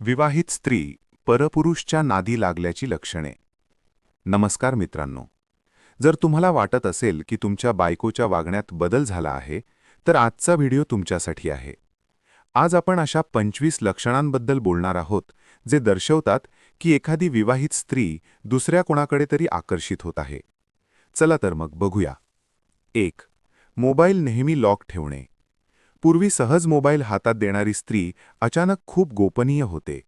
विवाहित स्त्री परपुरुषच्या नादी लागल्याची लक्षणे. नमस्कार मित्रांनो. जर तुम्हाला वाटत असेल की तुमच्या बायकोच्या वागण्यात बदल झाला आहे तर आजचा व्हिडिओ तुमच्यासाठी आहे. आज आपण अशा पंचवीस लक्षणांबद्दल बोलणार आहोत जे दर्शवतात की एखादी विवाहित स्त्री दुसऱ्या कोणाकडे तरी आकर्षित होत आहे. चला तर मग बघूया. एक मोबाईल नेहमी लॉक ठेवणे. पूर्वी सहज मोबाईल हातात देणारी स्त्री अचानक खूप गोपनीय होते.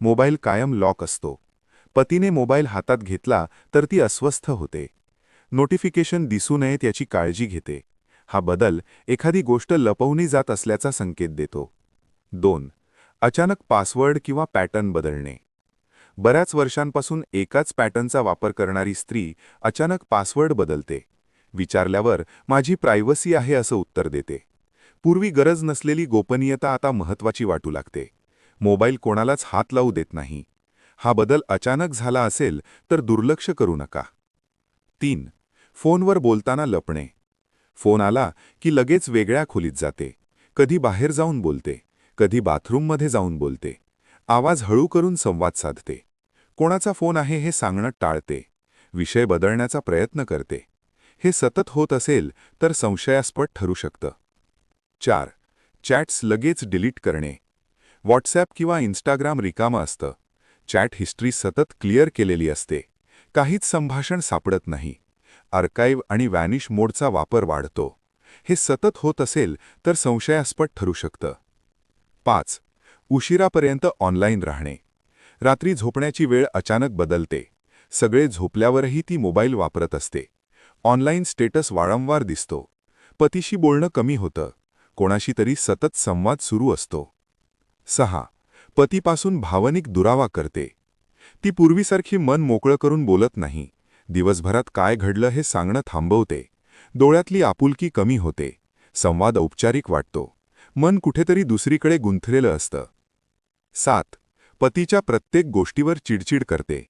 मोबाईल कायम लॉक असतो. पतीने मोबाईल हातात घेतला तर ती अस्वस्थ होते. नोटिफिकेशन दिसू नयेत याची काळजी घेते. हा बदल एखादी गोष्ट लपवणी जात असल्याचा संकेत देतो. दोन. अचानक पासवर्ड किंवा पॅटर्न बदलणे. बऱ्याच वर्षांपासून एकाच पॅटर्नचा वापर करणारी स्त्री अचानक पासवर्ड बदलते. विचारल्यावर माझी प्रायव्हसी आहे असं उत्तर देते. पूर्वी गरज नसलेली गोपनीयता आता महत्वाची वाटू लागते. मोबाईल कोणालाच हात लावू देत नाही. हा बदल अचानक झाला असेल तर दुर्लक्ष करू नका. तीन फोनवर बोलताना लपणे. फोन आला की लगेच वेगळ्या खोलीत जाते. कधी बाहेर जाऊन बोलते. कधी बाथरूममध्ये जाऊन बोलते. आवाज हळू करून संवाद साधते. कोणाचा फोन आहे हे सांगणं टाळते. विषय बदलण्याचा प्रयत्न करते. हे सतत होत असेल तर संशयास्पद ठरू शकतं. चार. चॅट्स लगेच डिलीट करणे. व्हॉट्सॲप किंवा इन्स्टाग्राम रिकामं असतं. चॅट हिस्ट्री सतत क्लिअर केलेली असते. काहीच संभाषण सापडत नाही. आर्काईव्ह आणि वॅनिश मोडचा वापर वाढतो. हे सतत होत असेल तर संशयास्पद ठरू शकतं. पाच. उशिरापर्यंत ऑनलाईन राहणे. रात्री झोपण्याची वेळ अचानक बदलते. सगळे झोपल्यावरही ती मोबाईल वापरत असते. ऑनलाईन स्टेटस वारंवार दिसतो. पतीशी बोलणं कमी होतं. कोणाशी तरी सतत संवाद सुरू असतो. सहा. पतीपासून भावनिक दुरावा करते. ती पूर्वीसारखी मन मोकळं करून बोलत नाही. दिवसभरात काय घडलं हे सांगणं थांबवते. डोळ्यातली आपुलकी कमी होते. संवाद औपचारिक वाटतो. मन कुठेतरी दुसरीकडे गुंथलेलं असतं. सात. पतीच्या प्रत्येक गोष्टीवर चिडचिड करते.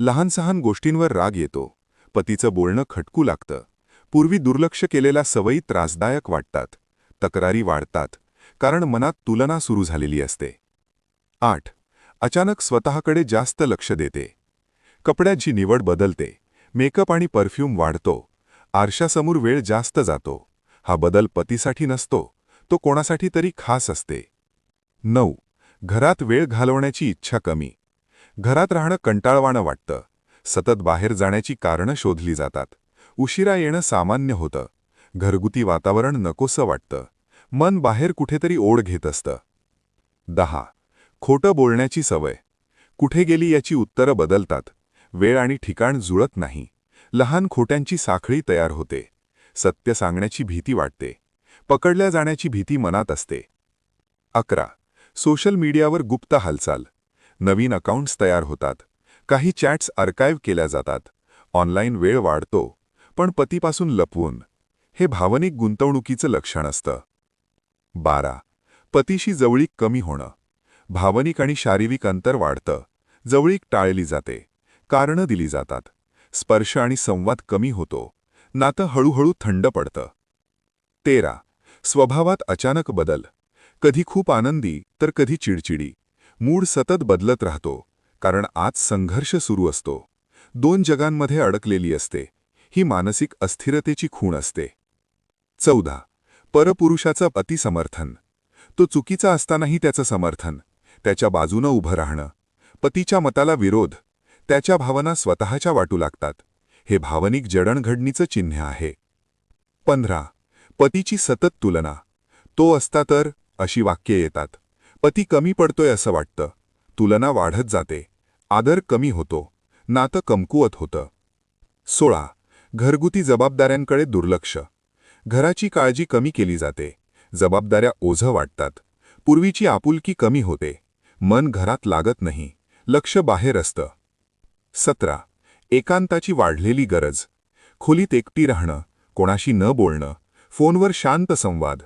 लहानसहान गोष्टींवर राग येतो. पतीचं बोलणं खटकू लागतं. पूर्वी दुर्लक्ष केलेल्या सवयी त्रासदायक वाटतात. तक्रारी वाढतात कारण मनात तुलना सुरू झालेली असते. आठ. अचानक स्वतःकडे जास्त लक्ष देते. कपड्यांची निवड बदलते. मेकअप आणि परफ्यूम वाढतो. आरशासमोर वेळ जास्त जातो. हा बदल पतीसाठी नसतो. तो कोणासाठी तरी खास असते. नऊ. घरात वेळ घालवण्याची इच्छा कमी. घरात राहणं कंटाळवाणं वाटतं. सतत बाहेर जाण्याची कारणं शोधली जातात. उशिरा येणं सामान्य होतं. घरगुती वातावरण नकोसं वाटतं. मन बाहेर कुठेतरी ओढ घेत असतं. दहा. खोटं बोलण्याची सवय. कुठे गेली याची उत्तरं बदलतात. वेळ आणि ठिकाण जुळत नाही. लहान खोट्यांची साखळी तयार होते. सत्य सांगण्याची भीती वाटते. पकडल्या जाण्याची भीती मनात असते. अकरा. सोशल मीडियावर गुप्त हालचाल. नवीन अकाउंट्स तयार होतात. काही चॅट्स आर्काईव्ह केल्या जातात. ऑनलाईन वेळ वाढतो. पण पतीपासून लपवून. हे भावनिक गुंतवणुकीचं लक्षण असतं. बारा. पतीशी जवळीक कमी होणं. भावनिक आणि शारीरिक अंतर वाढतं. जवळीक टाळली जाते. कारणं दिली जातात. स्पर्श आणि संवाद कमी होतो. नातं हळूहळू थंड पडतं. तेरा. स्वभावात अचानक बदल. कधी खूप आनंदी तर कधी चिडचिडी. मूड सतत बदलत राहतो. कारण आज संघर्ष सुरू असतो. दोन जगांमध्ये अडकलेली असते. ही मानसिक अस्थिरतेची खूण असते. चौदा. परपुरुषाचं अतिसमर्थन तो चुकीचा असतानाही त्याचं समर्थन. त्याच्या बाजूनं उभं राहणं. पतीच्या मताला विरोध. त्याच्या भावना स्वतःच्या वाटू लागतात. हे भावनिक जडणघडणीचं चिन्ह आहे. पंधरा. पतीची सतत तुलना. तो असता तर अशी वाक्ये येतात. पती कमी पडतोय असं वाटतं. तुलना वाढत जाते. आदर कमी होतो. नातं कमकुवत होतं. सोळा. घरगुती जबाबदाऱ्यांकडे दुर्लक्ष. घराची काळजी कमी केली जाते. जबाबदाऱ्या ओझं वाटतात. पूर्वीची आपुलकी कमी होते. मन घरात लागत नाही. लक्ष बाहेर असतं. सतरा. एकांताची वाढलेली गरज. खोलीत एकटी राहणं कोणाशी न बोलणं फोनवर शांत संवाद.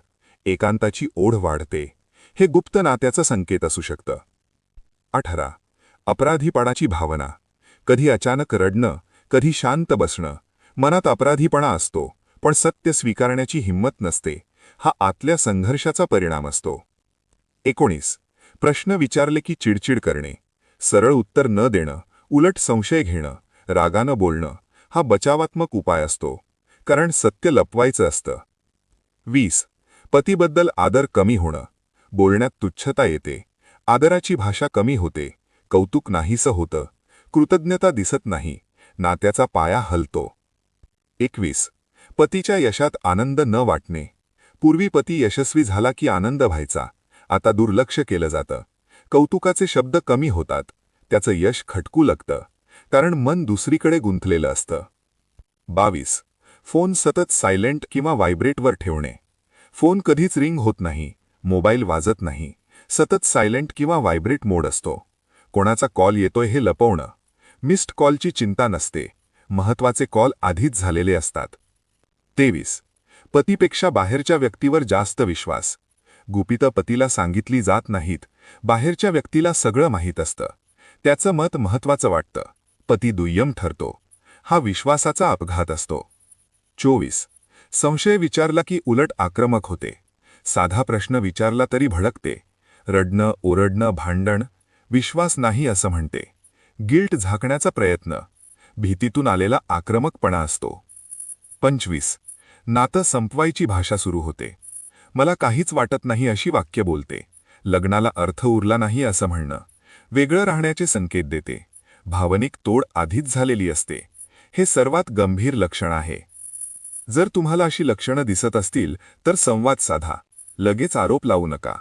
एकांताची ओढ वाढते. हे गुप्त नात्याचं संकेत असू शकतं. अठरा. अपराधीपणाची भावना. कधी अचानक रडणं कधी शांत बसणं. मनात अपराधीपणा असतो. पण सत्य स्वीकारण्याची हिंमत नसते. हा आतल्या संघर्षाचा परिणाम असतो. एकोणीस. प्रश्न विचारले की चिडचिड करणे. सरळ उत्तर न देणं. उलट संशय घेणं. रागानं बोलणं. हा बचावात्मक उपाय असतो. कारण सत्य लपवायचं असतं. वीस. पतीबद्दल आदर कमी होणं. बोलण्यात तुच्छता येते. आदराची भाषा कमी होते. कौतुक नाहीसं होतं. कृतज्ञता दिसत नाही. नात्याचा पाया हलतो. एकवीस. पतीच्या यशात आनंद न वाटणे. पूर्वी पती यशस्वी झाला की आनंद व्हायचा. आता दुर्लक्ष केलं जातं. कौतुकाचे शब्द कमी होतात. त्याचं यश खटकू लागतं. कारण मन दुसरीकडे गुंतलेलं असतं. बावीस. फोन सतत सायलेंट किंवा व्हायब्रेटवर ठेवणे. फोन कधीच रिंग होत नाही. मोबाईल वाजत नाही. सतत सायलेंट किंवा व्हायब्रेट मोड असतो. कोणाचा कॉल येतोय हे लपवणं. मिस्ड कॉलची चिंता नसते. महत्त्वाचे कॉल आधीच झालेले असतात. तेवीस. पतीपेक्षा बाहेरच्या व्यक्तीवर जास्त विश्वास. गुपितं पतीला सांगितली जात नाहीत. बाहेरच्या व्यक्तीला सगळं माहीत असतं. त्याचं मत महत्वाचं वाटतं. पती दुय्यम ठरतो. हा विश्वासाचा अपघात असतो. चोवीस. संशय विचारला की उलट आक्रमक होते. साधा प्रश्न विचारला तरी भडकते. रडणं ओरडणं भांडण. विश्वास नाही असं म्हणते. गिल्ट झाकण्याचा प्रयत्न. भीतीतून आलेला आक्रमकपणा असतो. पंचवीस. नातं संपवायची भाषा सुरू होते. मला काहीच वाटत नाही अशी वाक्य बोलते. लग्नाला अर्थ उरला नाही असं म्हणणं. वेगळं राहण्याचे संकेत देते. भावनिक तोड आधीच झालेली असते. हे सर्वात गंभीर लक्षण आहे. जर तुम्हाला अशी लक्षणं दिसत असतील तर संवाद साधा. लगेच आरोप लावू नका.